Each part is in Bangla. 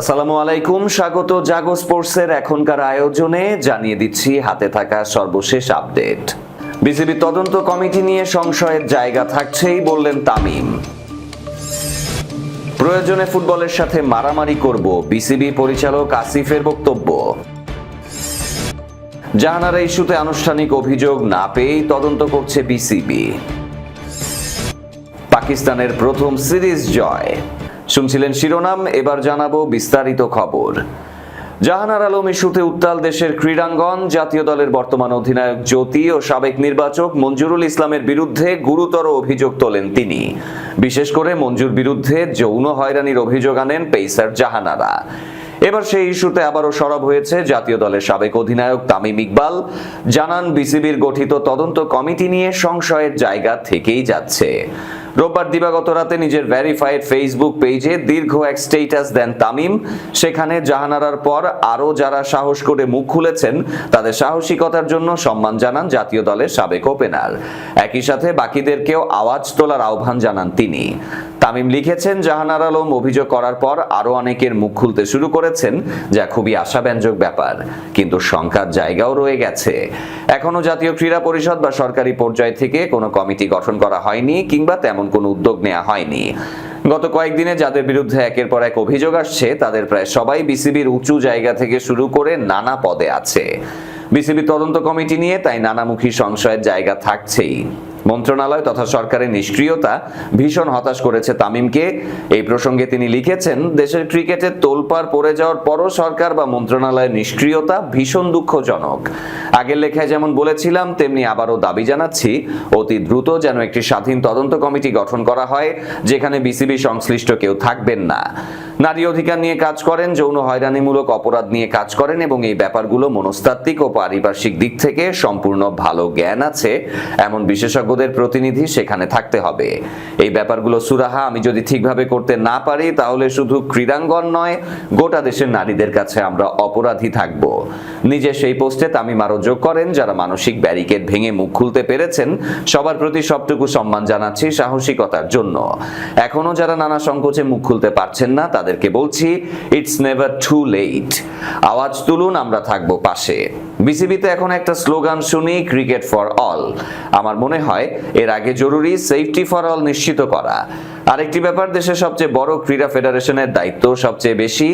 আসসালামু আলাইকুম, স্বাগত জাগো স্পোর্টসের এখনকার আয়োজনে জানিয়ে দিচ্ছি হাতে থাকা সর্বশেষ আপডেট। বিসিবি তদন্ত কমিটি নিয়ে সংশয়ের জায়গা থাকছেই বললেন তামিম। প্রয়োজনে ফুটবলের সাথে মারামারি করব, বিসিবি পরিচালক আসিফের বক্তব্য। জাহানারা ইস্যুতে আনুষ্ঠানিক অভিযোগ না পেয়েই তদন্ত করছে বিসিবি। পাকিস্তানের প্রথম সিরিজ জয়। শুনছিলেন শিরোনাম, এবার জানাব বিস্তারিত খবর। জাহানার আলম ইস্যুতে উত্তাল দেশের ক্রীড়াঙ্গন, জাতীয় দলের বর্তমান অধিনায়ক জ্যোতি ও সাবেক নির্বাচক মঞ্জুরুল ইসলামের বিরুদ্ধে গুরুতর অভিযোগ তোলেন তিনি। বিশেষ করে মঞ্জুর বিরুদ্ধে যৌন হয়রানির অভিযোগ আনেন পেসার জাহানারা। এবার সেই ইস্যুতে আবারও সরব হয়েছে জাতীয় দলের সাবেক অধিনায়ক তামিম ইকবাল। জানান বিসিবির গঠিত তদন্ত কমিটি নিয়ে সংশয়ের জায়গা থেকেই যাচ্ছে। রোববার দিবাগত রাতে নিজের ভেরিফাইড ফেসবুক পেজে দীর্ঘ এক স্টেটাস দেন তামিম। সেখানে জাহানারার পর আরও যারা সাহস করে মুখ খুলেছেন, তাদের সাহসিকতার জন্য সম্মান জানান জাতীয় দলের সাবেক ওপেনার একই সাথে বাকিদেরকেও আওয়াজ তোলার আহ্বান জানান তিনি। তামিম লিখেছেন, জাহানার আলম অভিযোগ করার পর আরও অনেকের মুখ খুলতে শুরু করেছেন, যা খুবই আশাব্যঞ্জক ব্যাপার। কিন্তু শঙ্কার জায়গাও রয়ে গেছে। এখনও জাতীয় ক্রীড়া পরিষদ বা সরকারি পর্যায় থেকে কোনো কমিটি গঠন করা হয়নি কিংবা তেমন কোনো উদ্যোগ নেওয়া হয়নি। গত কয়েকদিনে যাদের বিরুদ্ধে একের পর এক অভিযোগ আসছে, তাদের প্রায় সবাই বিসিবির উঁচু জায়গা থেকে শুরু করে নানা পদে আছে। বিসিবি তদন্ত কমিটি নিয়ে তাই নানামুখী সংশয়ের জায়গা থাকছেই। মন্ত্রণালয় তথা সরকারের নিষ্ক্রিয়তা ভীষণ হতাশ করেছে তামিমকে। এই প্রসঙ্গে তিনি লিখেছেন, দেশের ক্রিকেটের তোলপাড় পড়ে যাওয়ার পরও সরকার বা মন্ত্রণালয়ের নিষ্ক্রিয়তা ভীষণ দুঃখজনক। আগের লেখায় যেমন বলেছিলাম, তেমনি আবারও দাবি জানাচ্ছি, অতি দ্রুত যেন একটি স্বাধীন তদন্ত কমিটি গঠন করা হয়, যেখানে বিসিবি সংশ্লিষ্ট কেউ থাকবেন না। নারী অধিকার নিয়ে কাজ করেন, যৌন হয়রানিমূলক অপরাধ নিয়ে কাজ করেন এবং এই ব্যাপারগুলো মনস্তাত্ত্বিক ও পারিপার্শ্বিক দিক থেকে সম্পূর্ণ ভালো জ্ঞান আছে, এমন বিশেষজ্ঞদের প্রতিনিধি সেখানে থাকতে হবে। এই ব্যাপারগুলো সুরাহা, আমি যদি ঠিকভাবে করতে না পারি, তাহলে শুধু ক্রীড়াঙ্গন নয়, গোটা দেশের নারীদের কাছে আমরা অপরাধী থাকব। নিজে সেই পোস্টে তামিম আরও যোগ করেন, যারা মানসিক ব্যারিকেড ভেঙে মুখ খুলতে পেরেছেন, সবার প্রতি সবটুকু সম্মান জানাচ্ছি সাহসিকতার জন্য। এখনও যারা নানা সংকোচে মুখ খুলতে পারছেন না তাদেরকে বলছি ইটস নেভার টু লেট আওয়াজ তুলুন, আমরা থাকব পাশে। বিসিবিতে এখন একটা স্লোগান শুনি ক্রিকেট ফর অল আমার মনে হয়, এর আগে জরুরি সেফটি ফর অল নিশ্চিত করা। আরেকটি ব্যাপার, দেশের সবচেয়ে বড় ক্রীড়া ফেডারেশনের দায়িত্ব সবচেয়ে বেশি।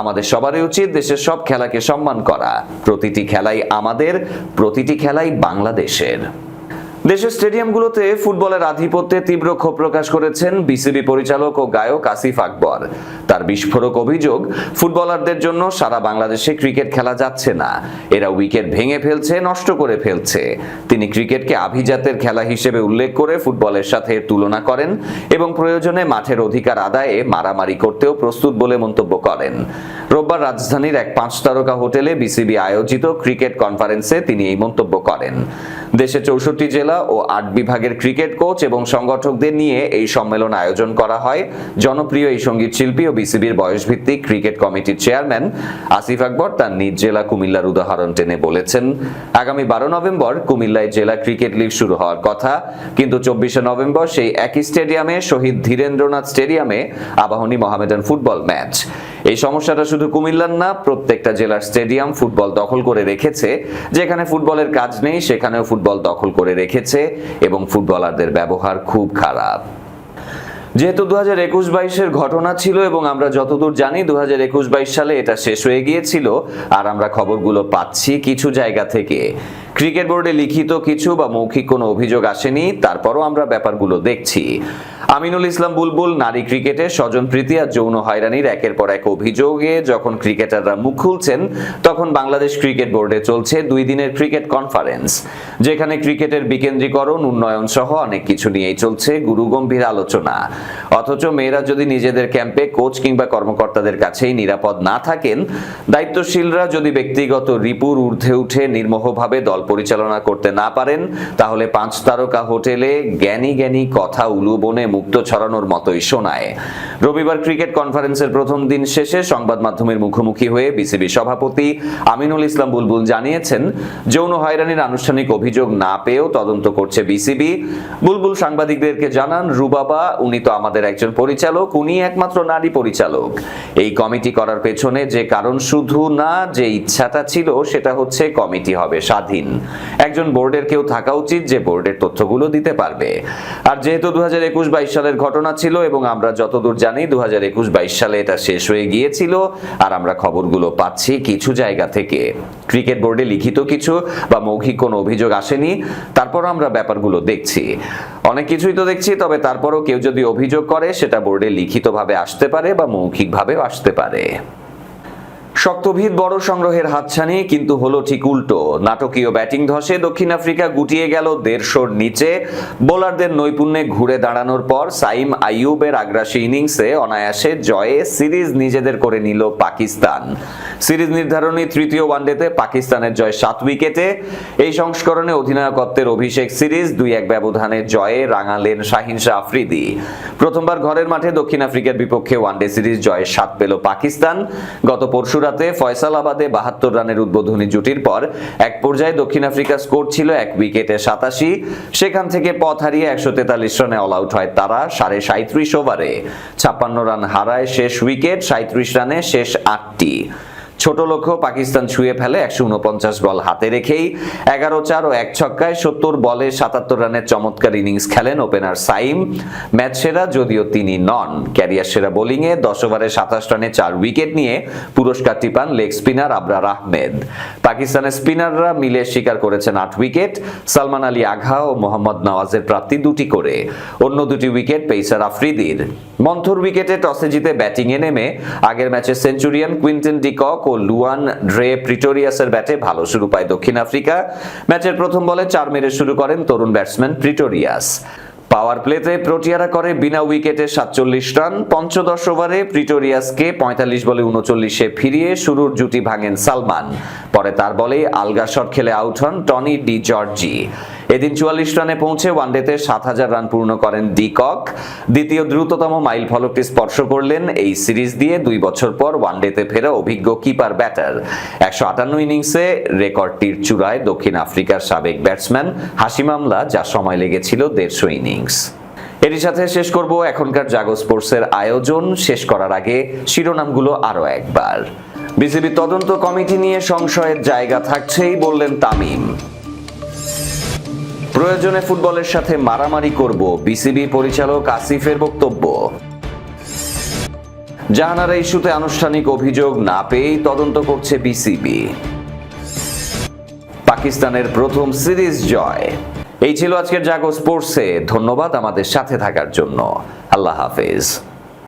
আমাদের সবারই উচিত দেশের সব খেলাকে সম্মান করা। প্রতিটি খেলাই আমাদের, প্রতিটি খেলাই বাংলাদেশের। দেশের স্টেডিয়ামগুলোতে ফুটবলের আধিপত্যে তীব্র ক্ষোভ প্রকাশ করেছেন বিসিবি পরিচালক ও গায়ক আসিফ আকবর। তার বিস্ফোরক অভিযোগ, ফুটবলারদের জন্য সারা বাংলাদেশে ক্রিকেট খেলা যাচ্ছে না। এরা উইকেট ভেঙে ফেলছে, নষ্ট করে ফেলছে। তিনি ক্রিকেটকে আভিজাতের খেলা হিসেবে উল্লেখ করে ফুটবলের সাথে তুলনা করেন এবং প্রয়োজনে মাঠের অধিকার আদায়ে মারামারি করতেও প্রস্তুত বলে মন্তব্য করেন। রোববার রাজধানীর এক পাঁচ তারকা হোটেলে বিসিবি আয়োজিত ক্রিকেট কনফারেন্সে তিনি এই মন্তব্য করেন। দেশে চৌষট্টি জেলা ও আট বিভাগের ক্রিকেট কোচ এবং সংগঠকদের নিয়ে এই সম্মেলন আয়োজন করা হয়। জনপ্রিয় এই সংগীত শিল্পী ও বিসিবির বয়সভিত্তিক ক্রিকেট কমিটির চেয়ারম্যান আসিফ আকবর তার নিজ জেলা কুমিল্লার উদাহরণ টেনে বলেছেন, আগামী বারো নভেম্বর কুমিল্লায় জেলা ক্রিকেট লিগ শুরু হওয়ার কথা, কিন্তু চব্বিশে নভেম্বর সেই একই স্টেডিয়ামে শহীদ ধীরেন্দ্রনাথ স্টেডিয়ামে আবাহনী মোহামেডান ফুটবল ম্যাচ। এই সমস্যাটা শুধু কুমিল্লার না, প্রত্যেকটা জেলার স্টেডিয়াম ফুটবল দখল করে রেখেছে। যেখানে ফুটবলের কাজ নেই, সেখানেও ফুটবল দখল করে রেখেছে এবং ফুটবলারদের ব্যবহার খুব খারাপ। যেহেতু দু হাজার একুশ বাইশের ঘটনা ছিল এবং আমরা যতদূর জানি দু হাজার একুশ বাইশ সালে এটা শেষ হয়ে গিয়েছিল আর আমরা খবরগুলো পাচ্ছি কিছু জায়গা থেকে। ক্রিকেট বোর্ডে লিখিত কিছু বা মৌখিক কোনো অভিযোগ আসেনি, তারপরও আমরা ব্যাপারগুলো দেখছি। আমিনুল ইসলাম বুলবুল, নারী ক্রিকেটে স্বজন প্রীতি আর যৌন হয়রানির একের পর এক অভিযোগে যখন ক্রিকেটাররা মুখ খুলছেন, তখন বাংলাদেশ ক্রিকেট বোর্ডে চলছে দুই দিনের ক্রিকেট কনফারেন্স, যেখানে ক্রিকেটের বিকেন্দ্রীকরণ উন্নয়ন সহ অনেক কিছু নিয়েই চলছে গুরুগম্ভীর আলোচনা। অথচ মেয়েরা যদি নিজেদের ক্যাম্পে কোচ কিংবা কর্মকর্তাদের কাছেই নিরাপদ না থাকেন, দায়িত্বশীলরা যদি ব্যক্তিগত রিপুর ঊর্ধ্বে উঠে নির্মোহভাবে দল পরিচালনা করতে না পারেন, তাহলে পাঁচ তারকা হোটেলে জ্ঞানী জ্ঞানী কথা উলুবনে মুক্ত ছড়ানোর মতোই শোনায়। রবিবার ক্রিকেট কনফারেন্সের প্রথম দিন শেষে সংবাদ মাধ্যমের মুখোমুখি হয়ে বিসিবি সভাপতি আমিনুল ইসলাম বুলবুল জানিয়েছেন, যৌন হয়রানির আনুষ্ঠানিক অভিযোগ না পেয়েও তদন্ত করছে বিসিবি। বুলবুল সাংবাদিকদেরকে জানান, রুবাবা, উনি তো আমাদের একজন পরিচালক, উনি একমাত্র নারী পরিচালক। এই কমিটি করার পেছনে যে কারণ শুধু না, যে ইচ্ছাটা ছিল, সেটা হচ্ছে কমিটি হবে স্বাধীন। একজন বোর্ডের কেউ থাকা উচিত, যে বোর্ডের তথ্যগুলো দিতে পারবে। আর যেহেতু দু হাজার একুশ বাইশ সালের ঘটনা ছিল এবং আমরা যতদূর জানি দু হাজার একুশ বাইশ সালে এটা শেষ হয়ে গিয়েছিল আর আমরা খবরগুলো পাচ্ছি কিছু জায়গা থেকে। ক্রিকেট বোর্ডে লিখিত কিছু বা মৌখিক কোনো অভিযোগ আসেনি তারপর আমরা ব্যাপারগুলো দেখছি। অনেক কিছুই তো দেখছি, তবে তারপরও কেউ যদি অভিযোগ করে, সেটা বোর্ডে লিখিতভাবে আসতে পারে বা মৌখিকভাবেও আসতে পারে। শক্তভিত বড় সংগ্রহের হাতছানি, কিন্তু হলো ঠিক উল্টো। নাটকীয় ব্যাটিং ধসে দক্ষিণ আফ্রিকা গুটিয়ে গেল দেড়শোর নিচে। বোলারদের নৈপুণ্যে ঘুরে দাঁড়ানোর পর সাইম আইয়ুবের আগ্রাসী ইনিংসে অনায়াসে জয়ে সিরিজ নিজেদের করে নিল পাকিস্তান। সিরিজ নির্ধারণী তৃতীয় ওয়ানডেতে পাকিস্তানের জয় সাত উইকেটে। এই সংস্করণে অধিনায়কত্বের অভিষেক সিরিজ, দুই এক ব্যবধানে জয়ে রাঙালেন শাহিন শাহ আফ্রিদি। প্রথমবার ঘরের মাঠে দক্ষিণ আফ্রিকার বিপক্ষে ওয়ানডে সিরিজ জয়ে সাত পেল পাকিস্তান। গত পরশু রাতে ফয়সালাবাদে বাহাত্তর রানের উদ্বোধনী জুটির পর এক পর্যায়ে দক্ষিণ আফ্রিকা স্কোর ছিল এক উইকেটে সাতাশি। সেখান থেকে পথ হারিয়ে একশো তেতাল্লিশ রানে অল আউট হয় তারা সাড়ে সাঁত্রিশ ওভারে ছাপ্পান্ন রান হারায় শেষ উইকেট, সাঁত্রিশ রানে শেষ আটটি। ছোট লক্ষ্য পাকিস্তান ছুঁয়ে ফেলে একশো উনপঞ্চাশ বল হাতে রেখেই। এগারো চার ও এক ছক্কায় সত্তর বলে সাতাত্তর রানের চমৎকার ইনিংস খেলেন ওপেনার সাইম। ম্যাচ সেরা যদিও তিনি নন। ক্যারিয়ার সেরা বোলিংয়ে দশ ওভারে সাতাশ রানে চার উইকেট নিয়ে পুরস্কারটি পান লেগ স্পিনার আবরার আহমেদ। পাকিস্তানের স্পিনাররা মিলে স্বীকার করেছেন আট উইকেট। সালমান আলী আঘা ও মোহাম্মদ নওয়াজের প্রাপ্তি দুটি করে। অন্য দুটি উইকেট পেসার আফ্রিদির। মন্থর উইকেটে টসে জিতে ব্যাটিংয়ে নেমে আগের ম্যাচে সেঞ্চুরিয়ান কুইন্টন ডিকক ও লুয়ান ড্রে প্রিটোরিয়াসের ব্যাটে ভালো শুরু পায় দক্ষিণ আফ্রিকা। ম্যাচের প্রথম বলে চার মেরে শুরু করেন তরুণ ব্যাটসম্যান প্রিটোরিয়াস। পাওয়ার প্লেতে প্রোটিয়ারা করে বিনা উইকেটে সাতচল্লিশ রান। পঞ্চদশ ওভারে প্রিটোরিয়াসকে পঁয়তাল্লিশ বলে উনচল্লিশে ফিরিয়ে শুরুর জুটি ভাঙেন সালমান। পরে তার বলে আলগা শট খেলে আউট হন টনি ডি জর্জি এদিন চুয়াল্লিশ রানে পৌঁছে ওয়ানডেতে সাত হাজার রান পূর্ণ করেন ডি কক দ্বিতীয় দ্রুততম মাইল ফলকটি স্পর্শ করলেন এই সিরিজ দিয়ে দুই বছর পর ওয়ানডেতে ফেরা অভিজ্ঞ কিপার ব্যাটার। একশো আটান্ন ইনিংসে রেকর্ডটির চূড়ায় দক্ষিণ আফ্রিকার সাবেক ব্যাটসম্যান হাসি মামলা যা সময় লেগেছিল দেড়শো ইনিংস। এরই সাথে শেষ করব এখনকার জাগো স্পোর্টসের আয়োজন। শেষ করার আগে শিরোনামগুলো আরও একবার। বিসিবি তদন্ত কমিটি নিয়ে সংশয়ের জায়গা থাকছেই বললেন তামিম। প্রয়োজনে ফুটবলের সাথে মারামারি করব, বিসিবি পরিচালক আসিফের বক্তব্য। জাহানারা ইস্যুতে আনুষ্ঠানিক অভিযোগ না পেয়েই তদন্ত করছে বিসিবি। পাকিস্তানের প্রথম সিরিজ জয়। এই ছিল আজকের জাগো স্পোর্টসে। ধন্যবাদ আমাদের সাথে থাকার জন্য। আল্লাহ হাফেজ।